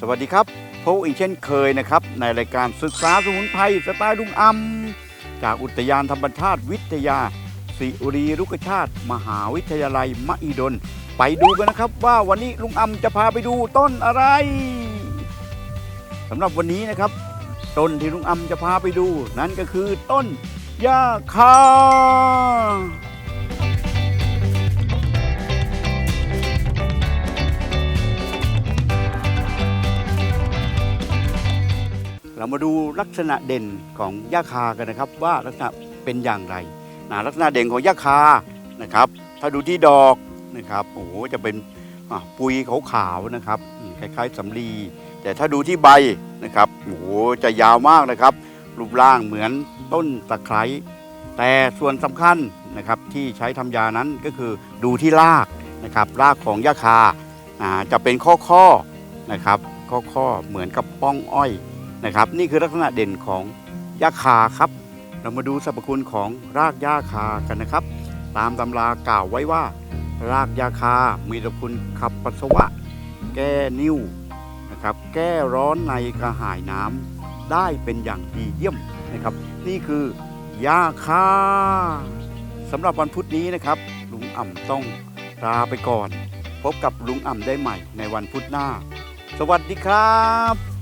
สวัสดีครับพบอีกเช่นเคยนะครับ ในรายการศึกษาสมุนไพรสไตล์ลุงอำจากอุทยานธรรมชาติวิทยา สิรีรุกชาติ มหาวิทยาลัยมหิดล ไปดูกันนะครับว่าวันนี้ลุงอำจะพาไปดูต้นอะไรสำหรับวันนี้นะครับ ต้นที่ลุงอำจะพาไปดู นั่นก็คือต้นหญ้าคา เรามาดูลักษณะเด่นของหญ้าคากันนะครับ ว่าลักษณะเป็นอย่างไรนะลักษณะเด่นของหญ้าคานะครับ ถ้าดูที่ดอกนะครับโอ้โหจะเป็นปุยขาวๆนะครับคล้ายๆสำลีแต่ถ้าดูที่ใบนะครับโอ้โหจะยาวมากนะครับ รูปร่างเหมือนต้นตะไคร้แต่ส่วนสำคัญนะครับที่ใช้ทำยานั้นก็คือดูที่รากนะครับรากของหญ้าคาอ่าจะเป็นข้อๆนะครับข้อๆเหมือนกับป้องอ้อย นะครับ นี่คือลักษณะเด่นของหญ้าคาครับ เรามาดูสรรพคุณของรากหญ้าคากันนะครับ ตามตำรากล่าวไว้ว่า รากหญ้าคา มีสรรพคุณขับปัสสาวะ แก้นิ่วนะครับ แก้ร้อนในกระหายน้ำได้เป็นอย่างดีเยี่ยมนะครับ นี่คือหญ้าคาสำหรับวันพุธนี้นะครับ ลุงอ่ำต้องลาไปก่อน พบกับลุงอ่ำได้ใหม่ในวันพุธหน้า สวัสดีครับ